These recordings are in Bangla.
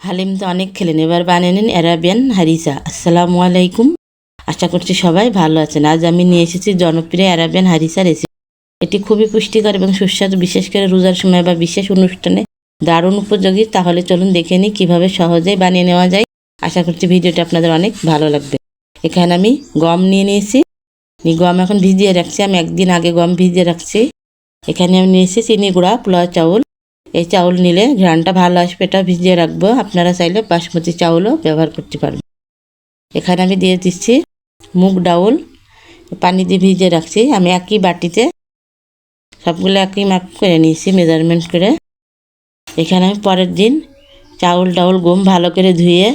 হালিম তো অনেক খেলেন। এবার বানিয়ে নিন অ্যারাবিয়ান হারিসা। আসসালামু আলাইকুম। আশা করছি সবাই ভালো আছেন। আজ আমি নিয়ে এসেছি জনপ্রিয় অ্যারাবিয়ান হারিসা রেসিপি এটি খুবই পুষ্টিকর এবং সুস্বাদু, বিশেষ করে রোজার সময় বা বিশেষ অনুষ্ঠানে দারুণ উপযোগী। তাহলে চলুন দেখে নিই কীভাবে সহজেই বানিয়ে নেওয়া যায়। আশা করছি ভিডিওটি আপনাদের অনেক ভালো লাগবে। এখানে আমি গম নিয়ে নিয়েছি। গম এখন ভিজিয়ে রাখছি। আমি একদিন আগে গম ভিজিয়ে রাখছি। এখানে আমি নিয়েছি চিনি গুঁড়া, পোলাও, চাউল। এই চাউল নিলে ঘ্রানটা ভালো আসবে, এটা ভিজিয়ে রাখব। আপনারা চাইলে বাসমতি চাউলও ব্যবহার করতে পারবেন। এখানে আমি দিয়ে দিচ্ছি মুগ ডাউল, পানি দিয়ে ভিজিয়ে রাখছি। আমি একই বাটিতে সবগুলো একই মাপ করে নিয়েছি মেজারমেন্ট করে। এখানে আমি পরের দিন চাউল ডাউল গম ভালো করে ধুয়ে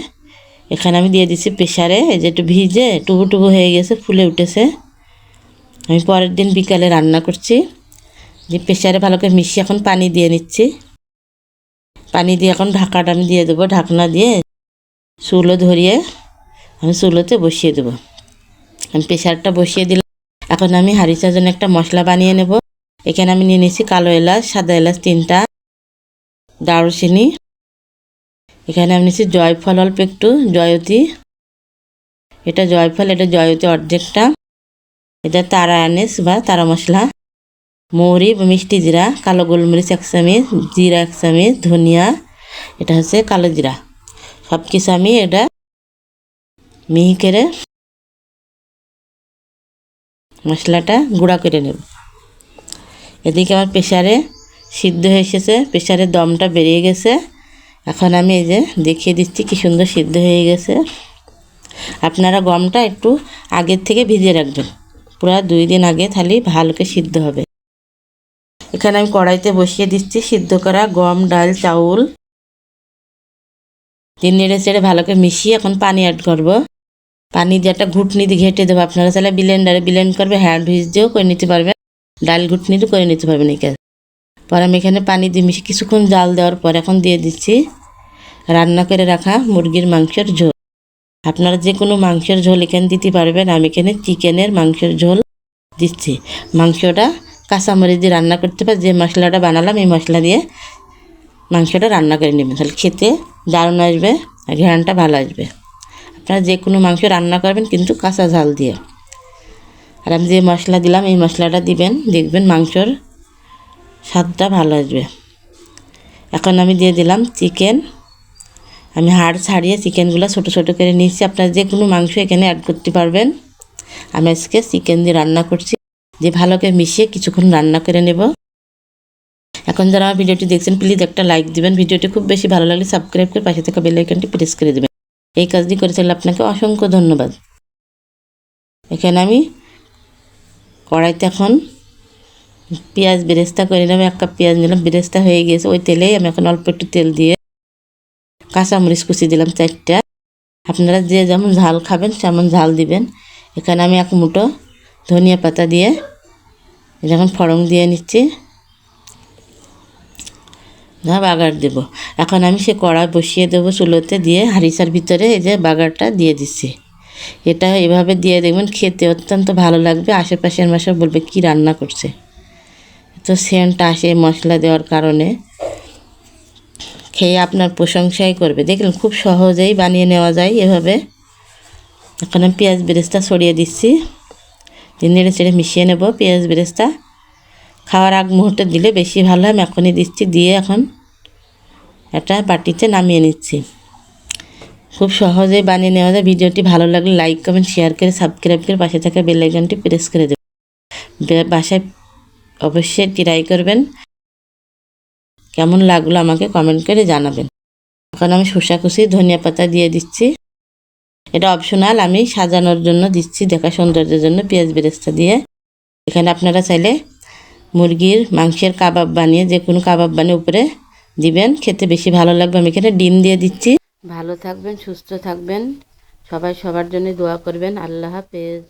এখানে আমি দিয়ে দিচ্ছি প্রেশারে এই যে একটু ভিজে টুবু টুবু হয়ে গেছে, ফুলে উঠেছে। আমি পরের দিন বিকালে রান্না করছি। যে প্রেশারে ভালো করে মিশিয়ে এখন পানি দিয়ে নিচ্ছি। পানি দিয়ে এখন ঢাকাটা আমি দিয়ে দেবো, ঢাকনা দিয়ে চুলো ধরিয়ে আমি চুলোতে বসিয়ে দেবো। আমি প্রেশারটা বসিয়ে দিলাম। এখন আমি হারিচার জন্য একটা মশলা বানিয়ে নেব। এখানে আমি নিয়ে নিয়েছি কালো এলাচ, সাদা এলাচ তিনটা, দারুচিনি। এখানে আমি নিয়েছি জয়ফল অল্প একটু, জয়তী। এটা জয়ফল, এটা জয়তী অর্ধেকটা। এটা তারা আনিস বা তারা মশলা। মৌরি বা মিষ্টি জিরা, কালো গোলমরিচ এক চামিচ জিরা এক চামিচ ধনিয়া, এটা হচ্ছে কালো জিরা। সব কিছু আমি এটা মিহি করে মশলাটা গুঁড়া করে নেব। এদিকে আমার প্রেশারে সিদ্ধ হয়ে এসেছে প্রেশারের দমটা বেরিয়ে গেছে। এখন আমি এই যে দেখিয়ে দিচ্ছি কি সুন্দর সিদ্ধ হয়ে গেছে। আপনারা গমটা একটু আগের থেকে ভিজিয়ে রাখবেন। পুরো দুই দিন আগে তাহলে ভালো করে সিদ্ধ হবে। এখানে আমি কড়াইতে বসিয়ে দিচ্ছি সিদ্ধ করা গম, ডাল, চাউল। তিন নেড়ে চেড়ে ভালো করে মিশিয়ে এখন পানি অ্যাড করব। পানি দিয়ে একটা ঘুটনি দিয়ে ঘেটে দেবো। আপনারা তাহলে ব্লেন্ডারে ব্লেন্ড করবে হ্যান্ড ভিজ দিয়েও করে নিতে পারবেন। ডাল ঘুটনিও করে নিতে পারবেন এখানে পরে আমি এখানে পানি দিয়ে মিশিয়ে কিছুক্ষণ জাল দেওয়ার পর এখন দিয়ে দিচ্ছি রান্না করে রাখা মুরগির মাংসের ঝোল। আপনারা যে কোনো মাংসের ঝোল এখানে দিতে পারবেন। আমি এখানে চিকেনের মাংসের ঝোল দিচ্ছি। মাংসটা কাঁচামরিচ দিয়ে রান্না করতে পার, যে মশলাটা বানালাম, এই মশলা দিয়ে মাংসটা রান্না করে নেবেন। তাহলে খেতে দারুণ আসবে আর ঘ্রানটা ভালো আসবে। আপনারা যে কোনো মাংস রান্না করবেন, কিন্তু কাঁচা ঝাল দিয়ে। আর আমি যে মশলা দিলাম, এই মশলাটা দিবেন, দেখবেন মাংসর স্বাদটা ভালো আসবে। এখন আমি দিয়ে দিলাম চিকেন। আমি হাড় ছাড়িয়ে চিকেনগুলো ছোটো ছোটো করে নিয়েছি। আপনারা যে কোনো মাংস এখানে অ্যাড করতে পারবেন। আমি আজকে চিকেন দিয়ে রান্না করছি। যে ভালো করে মিশিয়ে কিছুক্ষণ রান্না করে নেব। এখন যারা আমার ভিডিওটি দেখছেন প্লিজ একটা লাইক দিবেন। ভিডিওটি খুব বেশি ভালো লাগলে সাবস্ক্রাইব করে পাশে থাকা বেল আইকনটি প্রেস করে দেবেন। এই কাজটি করে থাকলে আপনাকে অসংখ্য ধন্যবাদ। এখানে আমি কড়াইতে এখন পেঁয়াজ বেরেস্তা করে নিলাম, এক কাপ পেঁয়াজ নিলাম, বেরেস্তা হয়ে গিয়েছে। ওই তেলেই আমি এখন অল্প একটু তেল দিয়ে কাঁচামরিচ কুচি দিলাম চারটা। আপনারা যে যেমন ঝাল খাবেন তেমন ঝাল দিবেন। এখানে আমি এক মুঠো ধনিয়া পাতা দিয়ে যখন ফড়ং দিয়ে নিচ্ছি, যা বাগার দেব। এখন আমি সে কড়াই বসিয়ে দেবো চুলোতে দিয়ে হারিসার ভিতরে, এই যে বাগারটা দিয়ে দিচ্ছি। এটা এভাবে দিয়ে দেখবেন খেতে অত্যন্ত ভালো লাগবে, আশেপাশের মাসে বলবে, কি রান্না করছে? তো সেন্টটা আসে মশলা দেওয়ার কারণে। খেয়ে আপনার প্রশংসাই করবে। দেখলেন খুব সহজেই বানিয়ে নেওয়া যায় এভাবে। এখন আমি পেঁয়াজ বেরেস্তা ছড়িয়ে দিচ্ছি। নেড়ে চেড়ে মিশিয়ে নেব, পেঁয়াজ বেরেস্তা। খাওয়ার আগ মুহূর্তে দিলে বেশি ভালো আমি এখনই দিচ্ছি, দিয়ে এখন একটা বাটিতে নামিয়ে নিচ্ছি। খুব সহজেই বানিয়ে নেওয়া যায়। ভিডিওটি ভালো লাগলে লাইক, কমেন্ট, শেয়ার করে সাবস্ক্রাইব করে পাশে থাকা বেলাইকনটি প্রেস করে দেবেন। বাসায় অবশ্যই ট্রাই করবেন। কেমন লাগল আমাকে কমেন্ট করে জানাবেন। এখন আমি শসা কুচি, ধনিয়া পাতা দিয়ে দিচ্ছি। এটা অপশনাল আমি সাজানোর জন্য দিচ্ছি দেখা সৌন্দর্যের জন্য পেঁয়াজ বেরেস্তা দিয়ে। এখানে আপনারা চাইলে মুরগির মাংসের কাবাব বানিয়ে যে কোনো কাবাব বানিয়ে উপরে দিবেন। খেতে বেশি ভালো লাগবে, আমি এখানে ডিম দিয়ে দিচ্ছি। ভালো থাকবেন, সুস্থ থাকবেন। সবাই সবার জন্য দোয়া করবেন। আল্লাহ হাফেজ।